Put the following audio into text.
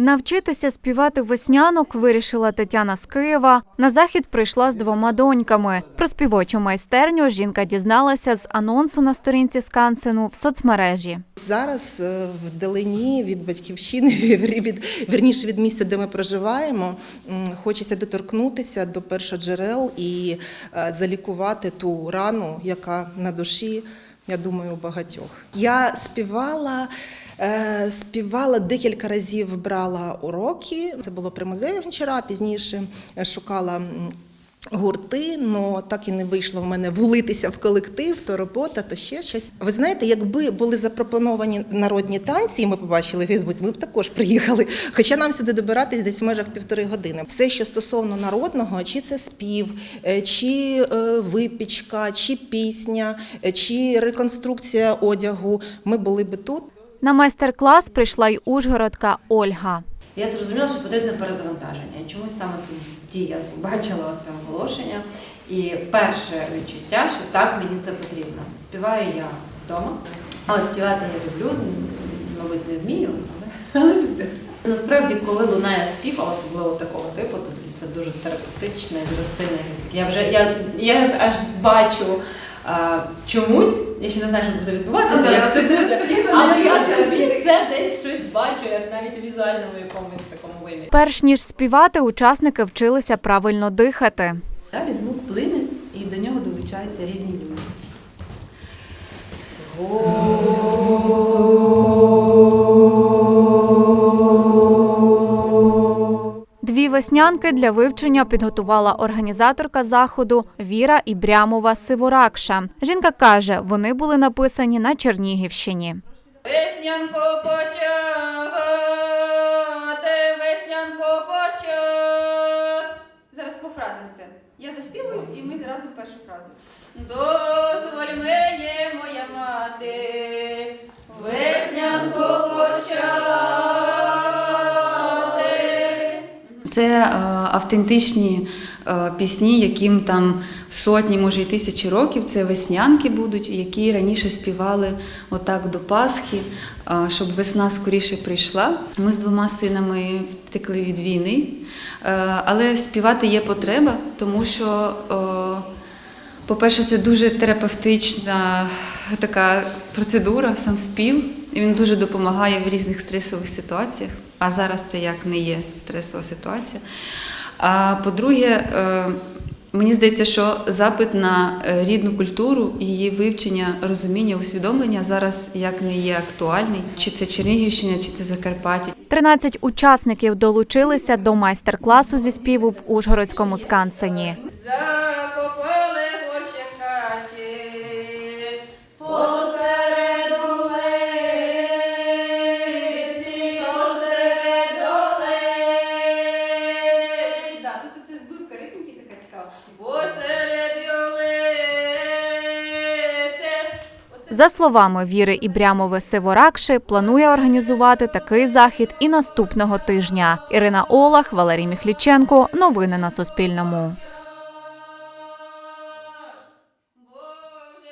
Навчитися співати веснянок вирішила Тетяна з Києва. На захід прийшла з двома доньками. Про співочу майстерню жінка дізналася з анонсу на сторінці скансену в соцмережі. Зараз е, вдалині від батьківщини, від, вірніше від місця, де ми проживаємо, хочеться доторкнутися до першоджерел і е, залікувати ту рану, яка на душі, я думаю, у багатьох. Я співала. Е, Співала декілька разів, брала уроки. Це було при музеї Гончара. Пізніше е, шукала гурти, але так і не вийшло в мене влитися в колектив, то робота, то ще щось. Ви знаєте, якби були запропоновані народні танці, і ми побачили Фейсбуці, ми б також приїхали. Хоча нам сюди добиратись десь в межах півтори години. Все, що стосовно народного, чи це спів, е, чи випічка, чи пісня, чи реконструкція одягу, ми були би тут. На майстер-клас прийшла й ужгородка Ольга. Я зрозуміла, що потрібне перезавантаження. Чомусь саме тоді я побачила це оголошення. І перше відчуття, що так мені це потрібно. Співаю я вдома, але співати я люблю, мабуть, не вмію, але, люблю. Насправді, коли лунає спів, особливо такого типу, то це дуже терапевтичне, дуже сильне. Я вже я, я аж бачу а, чомусь, я ще не знаю, що буде відбуватися, як це буде, але я собі це десь щось бачу, як навіть у візуальному якомусь такому вимірі. Перш ніж співати, учасники вчилися правильно дихати. Далі звук плине і до нього долучаються різні люди. Веснянки для вивчення підготувала організаторка заходу Віра Ібрямова Сиворакша. Жінка каже, вони були написані на Чернігівщині. Веснянко почати, веснянко почати. Зараз по фразам це. Я заспівую і ми зразу першу фразу. Дозволь мені, моя мати, Це е, автентичні е, пісні, яким там сотні, може й тисячі років. Це веснянки будуть, які раніше співали отак до Пасхи, е, щоб весна скоріше прийшла. Ми з двома синами втекли від війни, але співати є потреба, тому що. по-перше, це дуже терапевтична така процедура, сам спів. І він дуже допомагає в різних стресових ситуаціях. А зараз це як не є стресова ситуація. А по-друге, е, мені здається, що запит на е, рідну культуру, її вивчення, розуміння, усвідомлення зараз як не є актуальний. Чи це Чернігівщина, чи це Закарпаття. 13 учасників долучилися до майстер-класу зі співу в Ужгородському скансені. Це збивка ритміки така цікава. За словами Віри Ібрямови Сиворакши, планує організувати такий захід і наступного тижня. Ірина Олах, Валерій Міхліченко. Новини на Суспільному.